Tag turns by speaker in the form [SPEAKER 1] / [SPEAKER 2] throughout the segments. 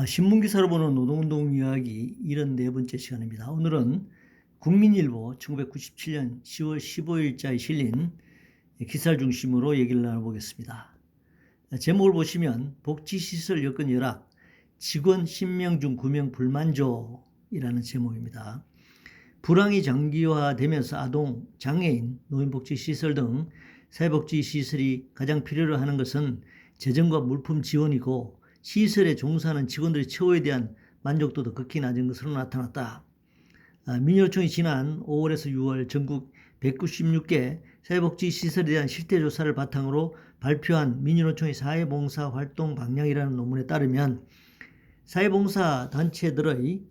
[SPEAKER 1] 아, 신문기사로 보는 노동운동 이야기 74번째 시간입니다. 오늘은 국민일보 1997년 10월 15일자에 실린 기사를 중심으로 얘기를 나눠보겠습니다. 제목을 보시면 복지시설 여건 열악, 직원 10명 중 9명 불만족이라는 제목입니다. 불황이 장기화되면서 아동, 장애인, 노인복지시설 등 사회복지시설이 가장 필요로 하는 것은 재정과 물품 지원이고 시설에 종사하는 직원들의 처우에 대한 만족도도 극히 낮은 것으로 나타났다. 아, 민요청이 지난 5월에서 6월 전국 196개 사회복지시설에 대한 실태조사를 바탕으로 발표한 민주노총의 사회봉사 활동 방향이라는 논문에 따르면 사회봉사 단체들의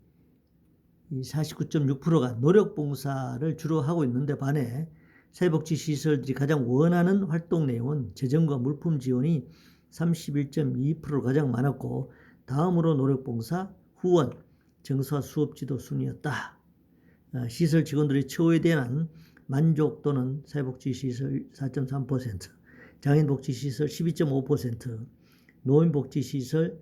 [SPEAKER 1] 49.6%가 노력봉사를 주로 하고 있는데 반해 사회복지시설들이 가장 원하는 활동 내용은 재정과 물품 지원이 31.2%로 가장 많았고 다음으로 노력봉사, 후원, 정사 수업지도 순이었다. 아, 시설 직원들의 처우에 대한 만족도는 사회복지시설 4.3%, 장애인복지시설 12.5%, 노인복지시설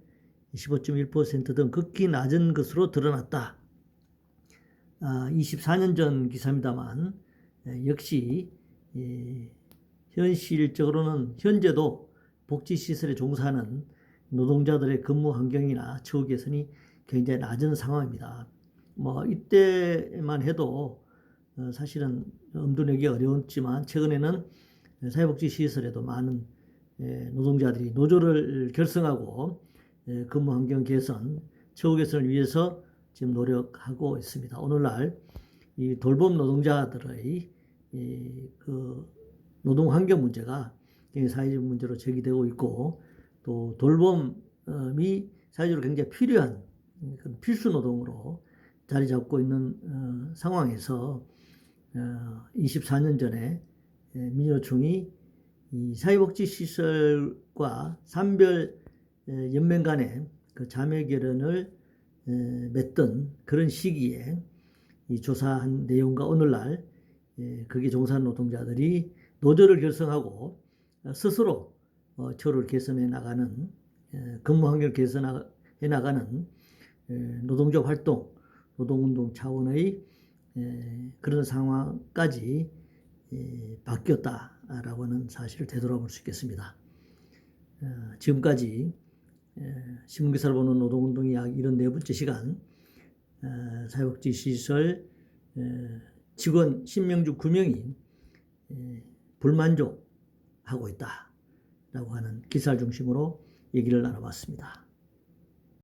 [SPEAKER 1] 15.1%등 극히 낮은 것으로 드러났다. 아, 24년 전 기사입니다만 역시 예, 현실적으로는 현재도 복지시설에 종사하는 노동자들의 근무 환경이나 처우 개선이 굉장히 낮은 상황입니다. 뭐 이때만 해도 어, 사실은 엄두내기 어려웠지만 최근에는 사회복지시설에도 많은 예, 노동자들이 노조를 결성하고 예, 근무 환경 개선, 처우 개선을 위해서 지금 노력하고 있습니다. 오늘날 이 돌봄 노동자들의 그 노동 환경 문제가 사회적 문제로 제기되고 있고 또 돌봄이 사회적으로 굉장히 필요한 필수 노동으로 자리 잡고 있는 어, 상황에서 24년 전에 민주노총이 사회복지 시설과 산별 연맹 간의 그 자매 결연을 맺던 그런 시기에 조사한 내용과 오늘날 거기 종사한 노동자들이 노조를 결성하고 스스로 어, 처를 개선해 나가는 근무 환경을 개선해 나가는 노동적 활동, 노동운동 차원의 그런 상황까지 바뀌었다라고 하는 사실을 되돌아볼 수 있겠습니다. 어, 지금까지 신문기사를 보는 노동운동 이야기 이런 네 번째 시간 어, 사회복지시설 직원 10명 중 9명이 불만족 하고 있다라고 하는 기사를 중심으로 얘기를 나눠봤습니다.